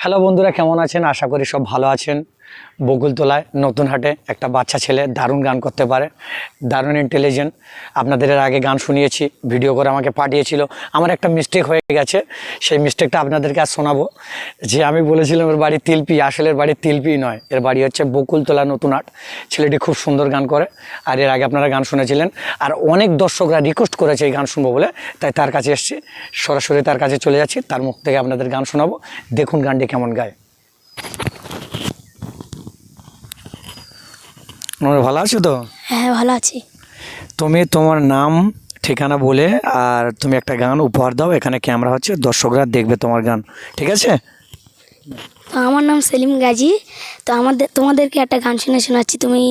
Hello বন্ধুরা কেমন আছেন? আশা করি সব ভালো আছেন। বকুলতলায় নতুন হাটে একটা বাচ্চা ছেলে দারুণ গান করতে পারে, দারুণ ইন্টেলিজেন্ট আপনাদের এর আগে গান শুনিয়েছি ভিডিও করে আমাকে পাঠিয়েছিল। আমার একটা মিস্টেক হয়ে গেছে, সেই মিস্টেকটা আপনাদেরকে আর শোনাবো। যে আমি বলেছিলাম, এর বাড়ি তিলপি। আসলে বাড়ি তিলপি নয়, এর বাড়ি হচ্ছে বকুলতলা নতুন হাট। ছেলেটি খুব সুন্দর গান করে, আর এর আগে আপনারা গান শুনেছিলেন, আর অনেক দর্শকরা রিকোয়েস্ট করেছে এই গান শুনব বলে, তাই তার কাছে এসেছি। সরাসরি তার কাছে চলে যাচ্ছি, তার মুখ থেকে আপনাদের গান শোনাবো। দেখুন গানটি কেমন গায়। তোমরা ভালো আছো তো? হ্যাঁ ভালো আছি। তুমি তোমার নাম ঠিকানা বলে আর তুমি একটা গান উপহার দাও এখানে ক্যামেরা হচ্ছে দর্শকরা দেখবে তোমার গান ঠিক আছে? তো আমার নাম সেলিম গাজী। তো আমাদের তোমাদেরকে একটা গান শুনে শোনাচ্ছি তুমি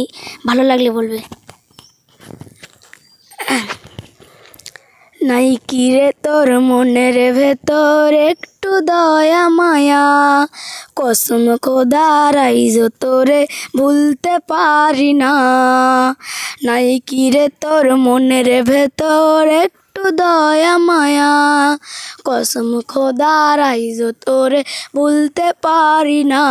ভালো লাগলে বলবে। নাই কিরে তোর মনের ভেতর একটু দয়া মায়া। কসম খোদারাইজ তোরে ভুলতে পারি না। নাই কিরে তোর মনের ভেতর দয়া মায়া। কসম খোদারাইজ তোরে ভুলতে পারি না।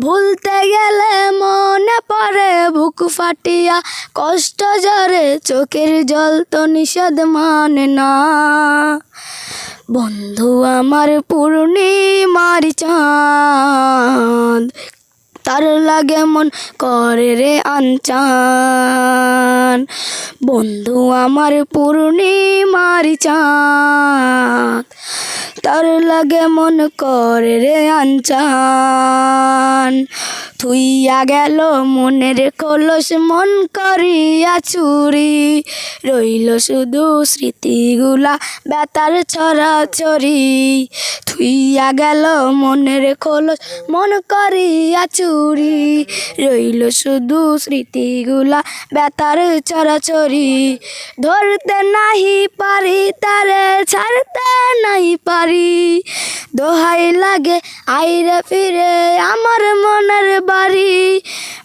ভুলতে গেলে মনে পড়ে বুক ফাটিয়া, কষ্ট জরে চোখের জল তো নিষেধ মানে না। বন্ধু আমার পূর্ণিমার চাঁদ তার লাগে মন করে রে আনচান। বন্ধু আমার পূর্ণিমার চাঁদ, তার লাগে মন করে রে আনচান। থুইয়া গেল মনের কলস, মন করিয়া চুরি। রইল শুধু স্মৃতিগুলা বেতার ছড়াছড়ি। থুইয়া গেল মনের কলস মন করিয়া চুরি। রইল শুধু স্মৃতিগুলা বেতার ছড়াছড়ি ধরতে নাহি পারি, তারে ছাড়তে নাই পারি। দোহাই লাগে, আইরে ফিরে আমার মনের বাড়ি।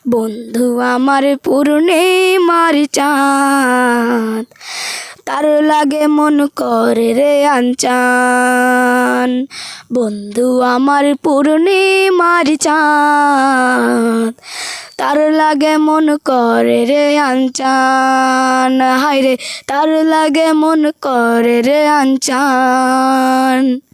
বন্ধু আমার পূর্ণিমার চাঁদ। তার লাগে মন করে রে আনচান? বন্ধু আমার পূর্ণিমার চাঁদ তার লাগে মন করে রে আনচান? হায় রে তার লাগে মন করে রে আনচান?